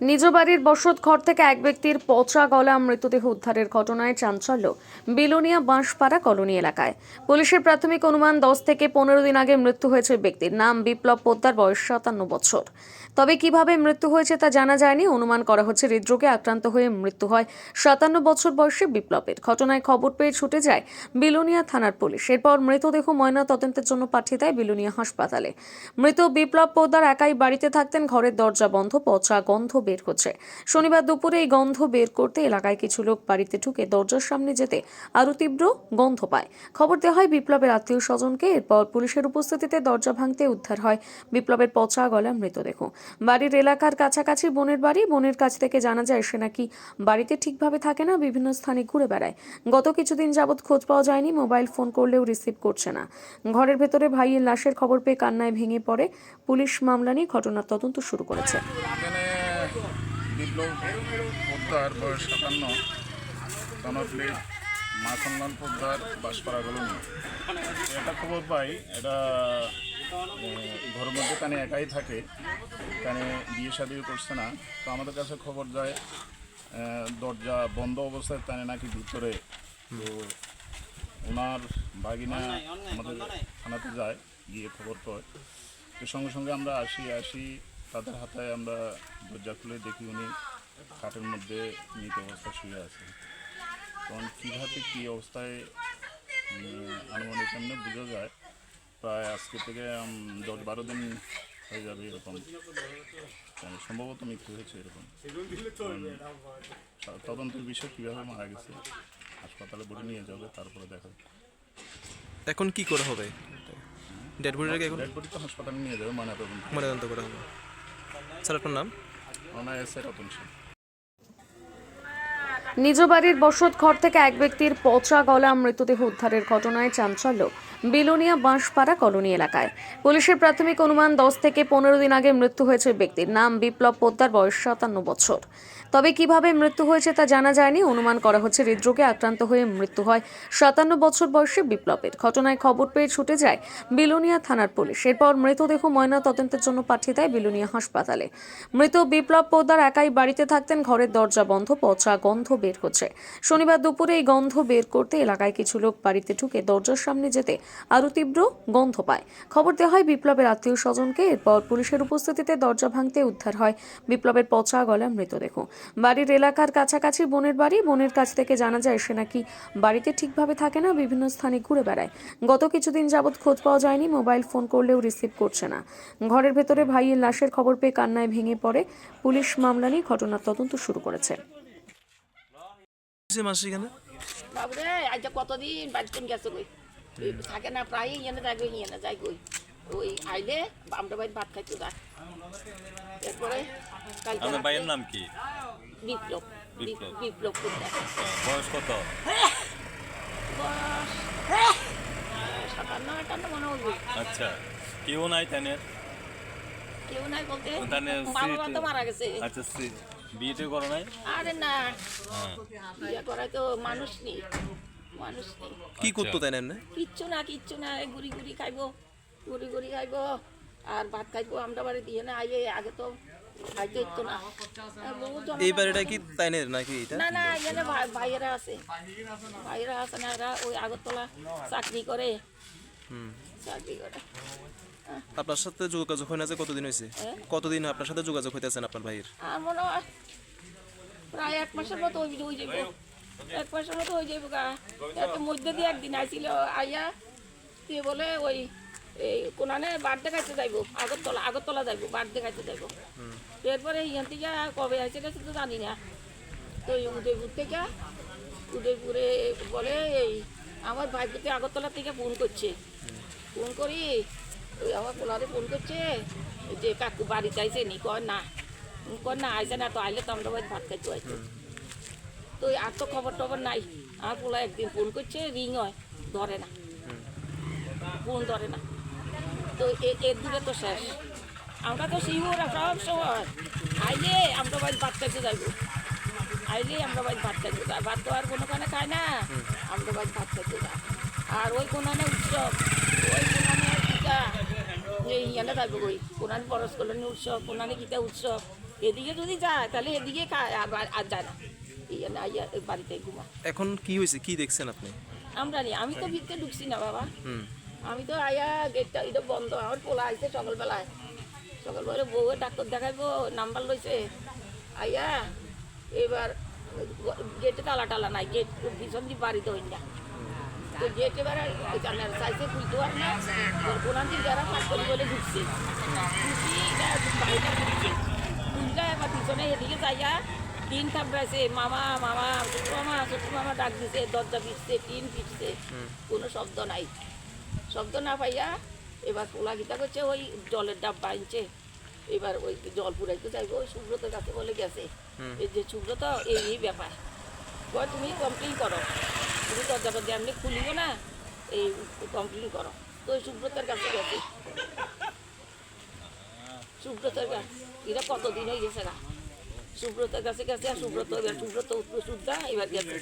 নিজ বাড়ির বসত ঘর থেকে এক ব্যক্তির পচা গলা মৃতদেহ উদ্ধারের ঘটনায় চাঞ্চল্য। বিলোনিয়া বাঁশপাড়া কলোনি এলাকায়। পুলিশের প্রাথমিক অনুমান, দশ থেকে পনেরো দিন আগে মৃত্যু হয়েছে ব্যক্তির নাম বিপ্লব পোদ্দার, বয়স সাতান্ন বছর। তবে কীভাবে মৃত্যু হয়েছে তা জানা যায়নি। অনুমান করা হচ্ছে হৃদরোগে আক্রান্ত হয়ে মৃত্যু হয় সাতান্ন বছর বয়সে বিপ্লবের। ঘটনায় খবর পেয়ে ছুটে যায় বিলোনিয়া থানার পুলিশ। এরপর মৃতদেহ ময়না তদন্তের জন্য পাঠিয়ে দেয় বিলোনিয়া হাসপাতালে। মৃত বিপ্লব পোদ্দার একাই বাড়িতে থাকতেন। ঘরের দরজা বন্ধ, পচা গন্ধ বের হচ্ছে। শনিবার দুপুরে এই গন্ধ বের করতে এলাকায় কিছু লোক বাড়িতে ঢুকে দরজার সামনে যেতে আরও তীব্র গন্ধ পায়। খবর দেওয়া হয়, বিপ্লবের আত্মীয় স্বজনকে এরপর পুলিশের উপস্থিতিতে দরজা ভাঙতে উদ্ধার হয়। বিপ্লবের পচা গলা, মৃতদেহ। বাড়ির এলাকার কাছাকাছি বোনের বাড়ি। বোনের কাছ থেকে জানা যায়, সে নাকি বাড়িতে ঠিকভাবে থাকে না, বিভিন্ন স্থানে ঘুরে বেড়ায়। গত কিছুদিন যাবৎ খোঁজ পাওয়া যায়নি, মোবাইল ফোন করলেও রিসিভ করছে না। ঘরের ভেতরে ভাইয়ের লাশের খবর পেয়ে কান্নায় ভেঙে পড়ে পুলিশ মামলা নিয়ে ঘটনার তদন্ত শুরু করেছে। বিপ্লব পোদ্দার বয়স সাতান্ন থানা প্লেট মা সন্ধান পোদ্দার বাসপাড়া কলোনি। এটা খবর পাই এটা ঘরের মধ্যে কানে একাই থাকে, কানে বিয়ে শাদিও করছে না। তো আমাদের কাছে খবর যায় দরজা বন্ধ অবস্থায় তানে নাকি ভিতরে। তো ওনার বাগিনা আমাদের থানাতে যায়, গিয়ে খবর পায়। তো সঙ্গে সঙ্গে আমরা আসি আসি তাদের হাতে আমরা দরজা খুলে দেখি উনি খাটের মধ্যে মৃত অবস্থা শুয়ে আছে। তখন কীভাবে কী অবস্থায় আনুমানিক এমনি বোঝা যায় প্রায় আজকে থেকে দশ বারো দিন হয়ে যাবে এরকম। সম্ভবত মৃত্যু হয়েছে এরকম। তদন্তের বিষয় কীভাবে মারা গেছে হাসপাতালে বলে নিয়ে যাবে তারপরে দেখা এখন কি করা হবে? ডেড বডিটাকে এখন? ডেড বডি তো হাসপাতালে নিয়ে যাবে মানে তদন্ত ময়নাতদন্ত করা হবে। স্যার আপনার নাম? ওনার এসে রতন সিং নিজ বাড়ির বসত ঘর থেকে এক ব্যক্তির পচা গলা, মৃতদেহ উদ্ধারের ঘটনায় চাঞ্চল্য। বিলোনিয়া বাঁশপাড়া কলোনি এলাকায়। পুলিশের প্রাথমিক অনুমান, দশ থেকে পনেরো দিন আগে মৃত্যু হয়েছে ব্যক্তির নাম বিপ্লব পোদ্দার, বয়স সাতান্ন বছর। তবে কীভাবে মৃত্যু হয়েছে তা জানা যায়নি। অনুমান করা হচ্ছে হৃদরোগে আক্রান্ত হয়ে মৃত্যু হয় সাতান্ন বছর বয়সে বিপ্লবের। ঘটনায় খবর পেয়ে ছুটে যায় বিলোনিয়া থানার পুলিশ। এরপর মৃতদেহ ময়না তদন্তের জন্য পাঠিয়ে দেয় বিলোনিয়া হাসপাতালে। মৃত বিপ্লব পোদ্দার একাই বাড়িতে থাকতেন। ঘরের দরজা বন্ধ, পচা গন্ধ বের হচ্ছে। শনিবার দুপুরে এই গন্ধ বের করতে এলাকায় কিছু লোক বাড়িতে ঢুকে দরজার সামনে যেতে আরও তীব্র গন্ধ পায়। খবর দেওয়া হয়, বিপ্লবের আত্মীয় স্বজনকে এরপর পুলিশের উপস্থিতিতে দরজা ভাঙতে উদ্ধার হয়। বিপ্লবের পচা গলা মৃতদেহ। বাড়ির এলাকার কাছাকাছি বোনের বাড়ি। বোনের কাছ থেকে জানা যায়, সে নাকি বাড়িতে ঠিকভাবে থাকে না, বিভিন্ন স্থানে ঘুরে বেড়ায়। গত কিছুদিন যাবৎ খোঁজ পাওয়া যায়নি, মোবাইল ফোন করলেও রিসিভ করছে না। ঘরের ভেতরে ভাইয়ের লাশের খবর পেয়ে কান্নায় ভেঙে পড়ে পুলিশ মামলা নিয়ে ঘটনার তদন্ত শুরু করেছে। যে মাসি এখানে? বাবুরে আজ কতদিন বাড়িতে গেছে কই? থাকে না প্রায় ইয়ে যাই ইয়ে যাই কই। ওই আইলে আমরা বাড়ি ভাত খাইতে যায়। এরপরে কালকে আপনার ভাইয়ের নাম কি? বিপ্লব। বিপ্লব। বিপ- বিপ্লব কোথায় বয়স কত? সাতান্ন আটান্ন মনে হইব আচ্ছা কেউ নাই তানের? কেউ নাই বলতে। তানের মারা গেছে। আচ্ছা বিয়েটা করো নাই? আরে না। হ্যাঁ। বিয়ে করায় তো মানুষ নেই। মানুষ নেই। কি করতো তাই না কিচ্ছু না কিচ্ছু না। গুড়ি গুড়ি খাইবো গুড়ি গুড়ি খাইবো আর ভাত খাইবো। আমরা বাড়ি দিয়ে না আইয়ে আগে তো খাইতে ইতো না। আর বহু জন- এই বাড়িটা কি তাইনের নাকি এটা? না না এখানে ভাই- ভাইয়েরা আছে। ভাইয়েরা আছে না এরা ওই আগরতলা চাকরি করে। হুম। চাকরি করে। আপনার সাথে যোগাযোগ হয় না যে কতদিন হয়েছে? হ্যাঁ? কতদিন আপনার সাথে যোগাযোগ হইতেছেন আপনার ভাইয়ের? আর মনে হয় প্রায় এক মাসের মতো হয়ে হয়ে যাব এক মাসের মতো হয়ে যাব গা। মধ্যে দিয়ে একদিন আইছিল আইয়া দিয়ে বলে ওই এই কোনানে বার্থডে খাইতে যাইবো আগরতলা আগরতলা যাইবো বার্থডে খাইতে যাইবো। এরপরে ইয়ান থেকে কবে আইছে এটা তো জানি না। তো উদয়পুর থেকে উদয়পুরে বলে এই আমার ভাইপতি আগরতলা থেকে ফোন করছে। ফোন করি ওই আমার কোলারে ফোন করছে, যে কাকু বাড়িতে আইসে নি কয় না। কয় না আইসে না তো আইলে তো আমরা ভাত খাইতে আইতো তো আর তো খবর টবর নাই। আর পোলা একদিন ফোন করছে, রিং হয়, ধরে না। ফোন ধরে না। তো এর দিকে তো শেষ। আমরা তো শিউর সব সময়। আইলে আমরা বাড়ি ভাত খাইতে যাইবো। আইলে আমরা বাড়ি ভাত খাইতে যাই। ভাত তো আর কোনোখানে খায় না। আমরা বাড়ি ভাত খাইতে যাই। আর ওই কোনানে উৎসব, ওই কোনানে ইয়ানে যাইব কই? কোনানে পরশ কলোনি উৎসব কোনানে কিটা উৎসব। এদিকে যদি যায় তাহলে এদিকে আর যায় না। এই আইয়া বাড়িতে ঘুমা এখন কি হয়েছে? কি দেখছেন আপনি? আমরা নি আমি তো ভিতরে ঢুকছি না বাবা। আমি তো আয়া গেটটা এটা বন্ধ। আমার পোলা আইছে সকালবেলায়। সকালবেলা বউ ডাক্তার দেখাইবো নাম্বার লইছে। আইয়া এবার গেটে তালা টালা নাই গেট ভীষণ বাড়িতে হইন না। তো গেট এবার জানার চাইছে খুলতে পার না। ওনার দিন যারা বলে ঢুকছে ঢুকি ঢুকছে এবার পিছনে এদিকে যাইয়া টিন থাপড়াইছে মামা মামা মামা মামা ডাক দিছে দরজা পিটছে টিন পিটছে কোনো শব্দ নাই। শব্দ না পাইয়া এবার পোলা গীতা করছে ওই জলের ডাব্বা আনছে। এবার ওই জল পুরাইতে চাইব ওই সুব্রতের কাছে বলে গেছে। এই যে সুব্রত এই এই ব্যাপার। তুমি কমপ্লেন করো। তুমি দরজা টরজা এমনি খুলিব না এই কমপ্লেন করো। তো সুব্রতের কাছে গেছে। সুব্রতের কাছে এরা কতদিন হয়ে গেছে না? সুব্রতের কাছে গেছে আর সুব্রত সুব্রত সুদ্ধা এবার গেছে।